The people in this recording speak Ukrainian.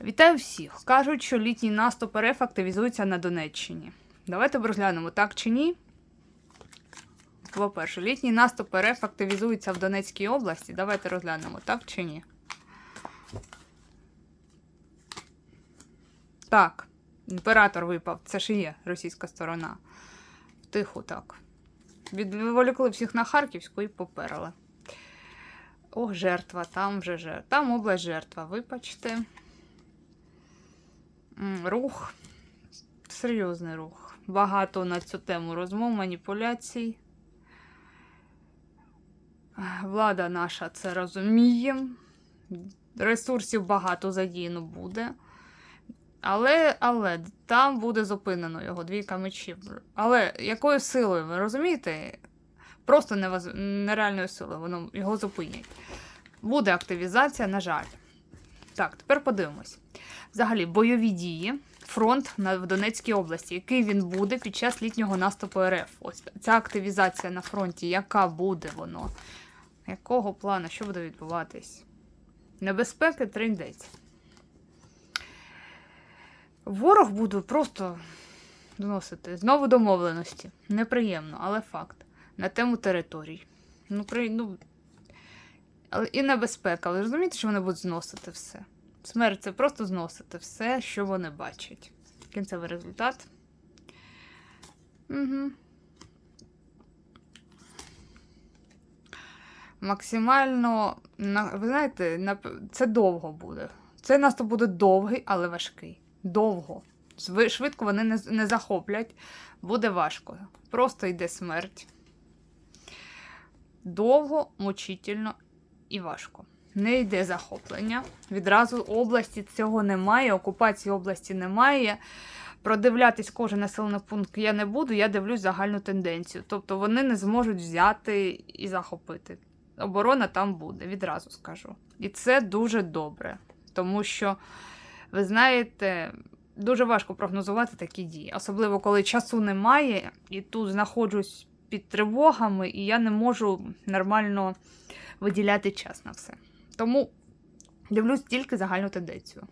Вітаю всіх! Кажуть, що літній наступ РФ активізується на Донеччині. Давайте розглянемо, так чи ні. По-перше, літній наступ РФ активізується в Донецькій області. Давайте розглянемо, так чи ні. Так, імператор випав. Це ж є російська сторона. Тихо так. Відволікли всіх на Харківську і поперли. Ох, жертва, там вже жертва. Там область жертва, вибачте. Рух. Серйозний рух. Багато на цю тему розмов, маніпуляцій. Влада наша це розуміє. Ресурсів багато задіяно буде. Але, але там буде зупинено його двійка мечів. Але якою силою, ви розумієте? Просто невоз... нереальною силою воно його зупинять. Буде активізація, на жаль. Так, тепер подивимось. Взагалі, бойові дії, фронт в Донецькій області, який він буде під час літнього наступу РФ. Ось ця активізація на фронті, яка буде воно? Якого плану, що буде відбуватись? Небезпеки триндець. Ворог буде просто доносити знову домовленості. Неприємно, але факт. На тему територій. Ну, при, ну, але і небезпека. Ви розумієте, що вони будуть зносити все? Смерть це просто зносити все, що вони бачать. Кінцевий результат. Угу. Максимально, ви знаєте, це довго буде. Цей наступ буде довгий, але важкий. Довго. Швидко вони не, не захоплять. Буде важко. Просто йде смерть. Довго, мучительно і важко. Не йде захоплення. Відразу області цього немає, окупації області немає. Продивлятись кожен населений пункт я не буду, я дивлюсь загальну тенденцію. Тобто вони не зможуть взяти і захопити. Оборона там буде, відразу скажу. І це дуже добре, тому що, ви знаєте, дуже важко прогнозувати такі дії, особливо коли часу немає, і тут знаходжусь під тривогами, і я не можу нормально виділяти час на все. Тому дивлюсь тільки загальну тенденцію.